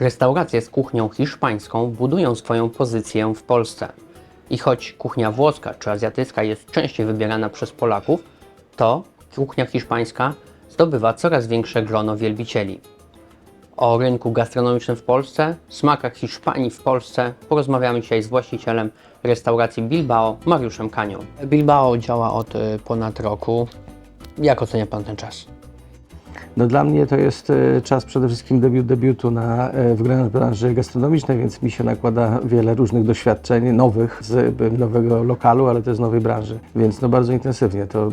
Restauracje z kuchnią hiszpańską budują swoją pozycję w Polsce. I choć kuchnia włoska czy azjatycka jest częściej wybierana przez Polaków, to kuchnia hiszpańska zdobywa coraz większe grono wielbicieli. O rynku gastronomicznym w Polsce, smakach Hiszpanii w Polsce porozmawiamy dzisiaj z właścicielem restauracji Bilbao, Mariuszem Kanią. Bilbao działa od y, ponad roku. Jak ocenia Pan ten czas? No dla mnie to jest e, czas przede wszystkim debiut, debiutu na, e, w branży gastronomicznej, więc mi się nakłada wiele różnych doświadczeń nowych z b- nowego lokalu, ale też z nowej branży, więc no bardzo intensywnie. To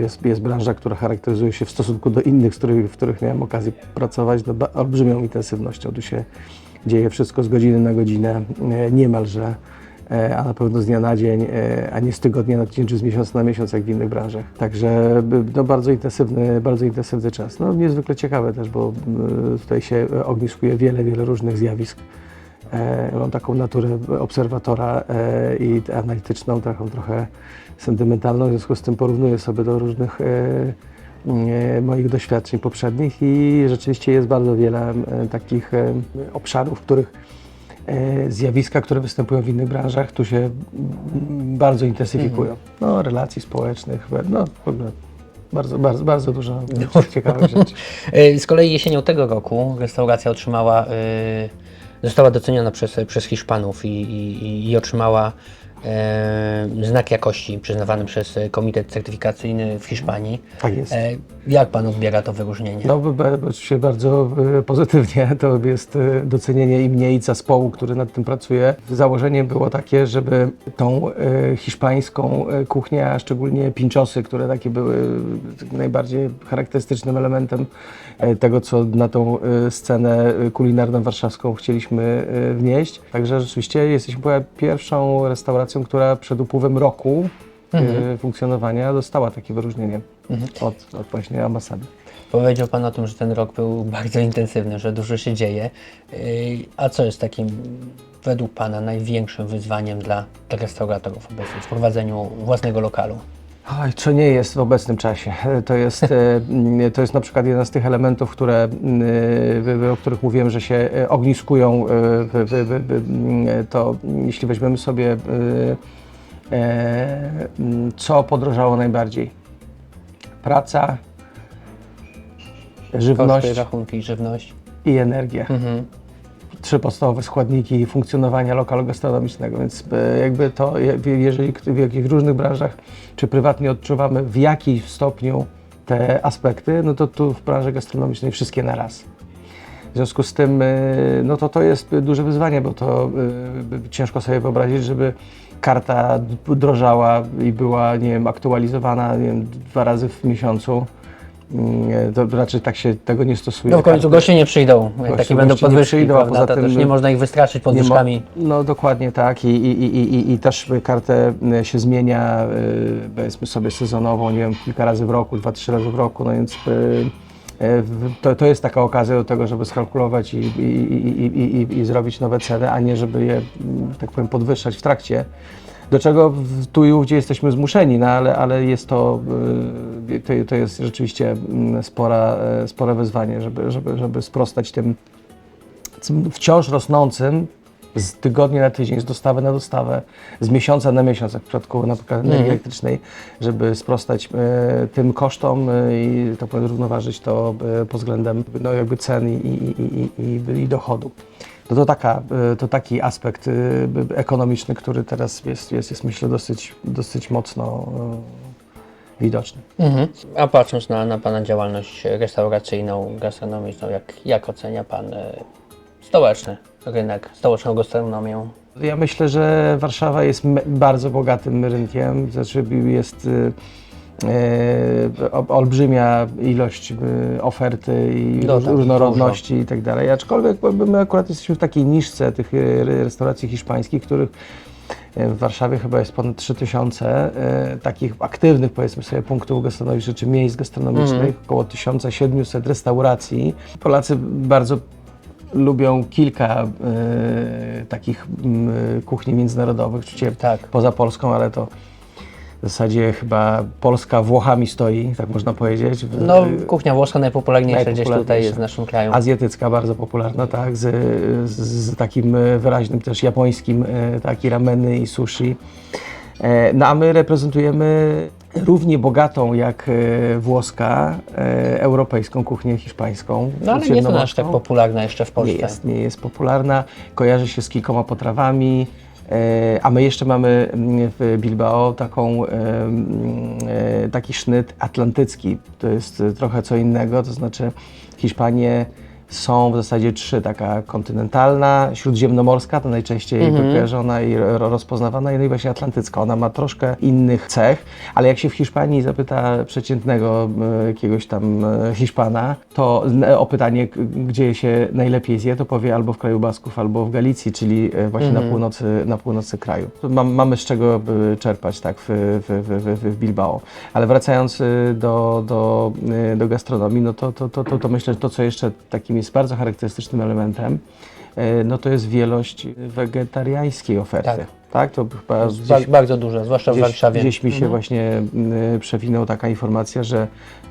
jest, jest branża, która charakteryzuje się w stosunku do innych, z których, w których miałem okazję pracować, no, olbrzymią intensywnością. Tu się dzieje wszystko z godziny na godzinę, e, niemalże e, a na pewno z dnia na dzień, e, a nie z tygodnia na tydzień czy z miesiąca na miesiąc, jak w innych branżach. Także no, bardzo, intensywny, bardzo intensywny czas. No, niezwykle ciekawe też, bo m, tutaj się e, ogniskuje wiele, wiele różnych zjawisk. E, Mam taką naturę obserwatora e, i analityczną, taką trochę sentymentalną, w związku z tym porównuję sobie do różnych e, e, moich doświadczeń poprzednich i rzeczywiście jest bardzo wiele e, takich e, obszarów, w których e, zjawiska, które występują w innych branżach, tu się bardzo intensyfikują. No, relacji społecznych, no w ogóle bardzo, bardzo, bardzo dużo ciekawych rzeczy. Y, Z kolei jesienią tego roku restauracja otrzymała, y, została doceniona przez, przez Hiszpanów i, i, i otrzymała znak jakości przyznawany przez Komitet Certyfikacyjny w Hiszpanii. Tak jest. E, Jak Pan odbiera to wyróżnienie? No, oczywiście bardzo e, pozytywnie. To jest e, docenienie i mnie, i zespołu, który nad tym pracuje. Założeniem było takie, żeby tą e, hiszpańską e, kuchnię, a szczególnie pinczosy, które takie były e, najbardziej charakterystycznym elementem e, tego, co na tą e, scenę e, kulinarną warszawską chcieliśmy e, wnieść. Także rzeczywiście jesteśmy pierwszą restauracją, która przed upływem roku e, funkcjonowania dostała takie wyróżnienie od, od właśnie ambasady. Powiedział Pan o tym, że ten rok był bardzo intensywny, że dużo się dzieje. Y, A co jest takim według Pana największym wyzwaniem dla, restauratorów obecnie w prowadzeniu własnego lokalu? Oj, co nie jest w obecnym czasie. E, To jest, e, mm, to jest na przykład jeden z tych elementów, które, mm, wy- o których mówiłem, że się e, ogniskują. e, mm, To jeśli weźmiemy sobie, e, e, co podrożało najbardziej. Praca, żywność Koszty, rachunki, żywność. i energia. Mhm. Trzy podstawowe składniki funkcjonowania lokalu gastronomicznego, więc e, jakby to, je- jeżeli w jakichś różnych branżach, czy prywatnie odczuwamy w jakim stopniu te aspekty, no to tu w branży gastronomicznej wszystkie na raz. W związku z tym, e, no to to jest duże wyzwanie, bo to e, ciężko sobie wyobrazić, żeby karta drożała i była, nie wiem, aktualizowana, nie wiem, dwa razy w miesiącu. Mm, To raczej tak się tego nie stosuje. No w końcu Karty- goście nie przyjdą, jak takie będą podwyżki, przyjdą, a poza tym też nie można ich wystraszyć podwyżkami. no dokładnie tak I, i, i, i, i też kartę y, się zmienia, y, powiedzmy sobie sezonową, nie wiem, kilka razy w roku, dwa, trzy razy w roku, no więc y, y, w- to, to jest taka okazja do tego, żeby skalkulować i, i, i, i, i, i zrobić nowe ceny, a nie żeby je, tak powiem, podwyższać w trakcie. Do czego tu i ówdzie jesteśmy zmuszeni, no ale, ale jest to, y, to, to jest rzeczywiście mm, spora, e, spore wyzwanie, żeby, żeby, żeby sprostać tym wciąż rosnącym z tygodnia na tydzień, z dostawy na dostawę, z miesiąca na miesiąc, jak w przypadku na przykład energii Mhm. elektrycznej, żeby sprostać e, tym kosztom e, i tak powiem, równoważyć to e, pod względem no, jakby cen i, i, i, i, i dochodu. No to, taka, e, to taki aspekt e, ekonomiczny, który teraz jest, jest, jest myślę dosyć, dosyć mocno e, widoczny. Mhm. A patrząc na, na Pana działalność restauracyjną, gastronomiczną, jak, jak ocenia Pan stołeczny rynek, stołeczną gastronomię? Ja myślę, że Warszawa jest bardzo bogatym rynkiem, znaczy jest olbrzymia ilość y, oferty i No tak, różnorodności i tak dalej. Aczkolwiek my akurat jesteśmy w takiej niszce tych y, restauracji hiszpańskich, których w Warszawie chyba jest ponad 3000 y, takich aktywnych, powiedzmy sobie, punktów gastronomicznych czy miejsc gastronomicznych, około 1700 restauracji. Polacy bardzo lubią kilka y, takich y, kuchni międzynarodowych, oczywiście Tak. poza Polską, ale to W zasadzie chyba Polska Włochami stoi, tak można powiedzieć. No, kuchnia włoska najpopularniejsza gdzieś tutaj Najpopularniejsza. jest w naszym kraju. Azjatycka, bardzo popularna, tak, z, z, z takim e, wyraźnym też japońskim, e, taki rameny i sushi. E, No a my reprezentujemy równie bogatą jak włoska, europejską kuchnię hiszpańską. No ale nie jest ona aż tak popularna jeszcze w Polsce. Nie jest, nie jest popularna, kojarzy się z kilkoma potrawami, a my jeszcze mamy mm, w Bilbao taką, e, e, taki sznyt atlantycki. To jest e, trochę co innego, to znaczy Hiszpanie są w zasadzie trzy, taka kontynentalna, śródziemnomorska, to najczęściej Mhm. kojarzona i ro- rozpoznawana, no i właśnie atlantycka. Ona ma troszkę innych cech, ale jak się w Hiszpanii zapyta przeciętnego e, jakiegoś tam e, Hiszpana, to o pytanie, gdzie się najlepiej zje, to powie albo w kraju Basków, albo w Galicji, czyli e, właśnie na, północy, na północy kraju. Mamy z czego czerpać tak, w, w, w, w, Bilbao. Ale wracając do, do, do gastronomii, no to, to, to, to, to myślę, że to, co jeszcze takim jest bardzo charakterystycznym elementem, e, no to jest wielość wegetariańskiej oferty. Tak. Tak, to chyba Ba- gdzieś, bardzo duże, zwłaszcza w gdzieś, Warszawie. gdzieś mi się właśnie y, przewinęła taka informacja, że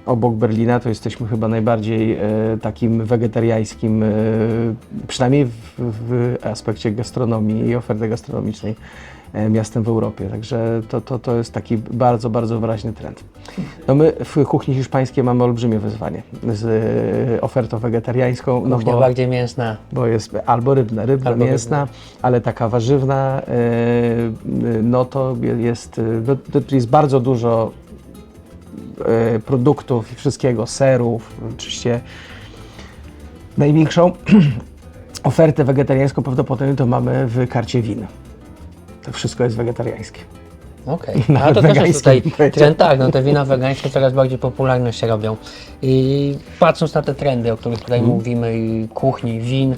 obok Berlina to jesteśmy chyba najbardziej e, takim wegetariańskim, e, przynajmniej w, w aspekcie gastronomii i oferty gastronomicznej, miastem w Europie. Także to, to, to jest taki bardzo, bardzo wyraźny trend. No my w kuchni hiszpańskiej mamy olbrzymie wyzwanie z e, ofertą wegetariańską, no Kuchnia bo, bardziej mięsna. bo jest albo rybna, rybna, Albo mięsna, ale taka warzywna, e, no to jest, e, no, to jest bardzo dużo e, produktów i wszystkiego, serów, oczywiście największą ofertę wegetariańską prawdopodobnie to mamy w karcie win. To wszystko jest wegetariańskie. Okej, Nawet a to też jest tutaj trend, tak, no te wina wegańskie coraz bardziej popularne się robią. I patrząc na te trendy, o których tutaj Mhm. mówimy, i kuchni, win,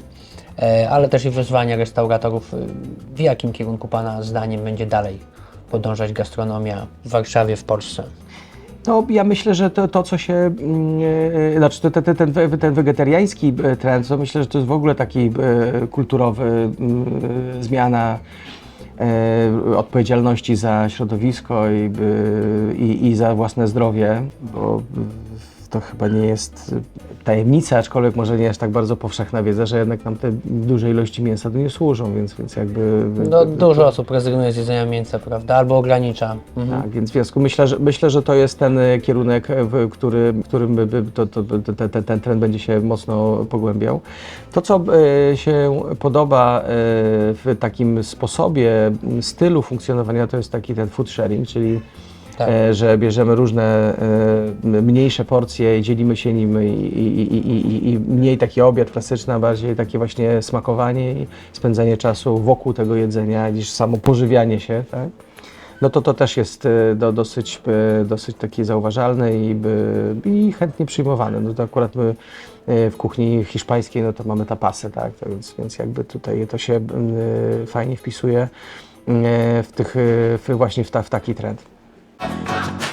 e, ale też i wyzwania restauratorów, e, w jakim kierunku Pana zdaniem będzie dalej podążać gastronomia w Warszawie, w Polsce? No, ja myślę, że to, to co się, mm, e, znaczy te- ten, we- ten wegetariański trend, to myślę, że to jest w ogóle taki e, kulturowy, mm, e, zmiana odpowiedzialności za środowisko i, e, i, i za własne zdrowie, bo e, to chyba nie jest tajemnica, aczkolwiek może nie aż tak bardzo powszechna wiedza, że jednak nam te duże ilości mięsa tu nie służą, więc, więc jakby... No, dużo osób rezygnuje z jedzenia mięsa, prawda, albo ogranicza. Mhm. Tak, więc w związku myślę, że myślę, że to jest ten e, kierunek, e, w który, którym to, to, to, te- te- ten trend będzie się mocno pogłębiał. To, co się podoba w takim sposobie, stylu funkcjonowania, to jest taki ten food sharing, czyli Tak. e, że bierzemy różne e, mniejsze porcje i dzielimy się nim i, i, i, i, mniej taki obiad klasyczny, a bardziej takie właśnie smakowanie i spędzanie czasu wokół tego jedzenia niż samo pożywianie się, tak? No to to też jest e, do, dosyć, dosyć takie zauważalne i, i chętnie przyjmowane. No to akurat my w kuchni hiszpańskiej no to mamy tapasy, tak? Więc, więc jakby tutaj to się fajnie wpisuje w tych, w, właśnie w, ta, w taki trend. Thank you.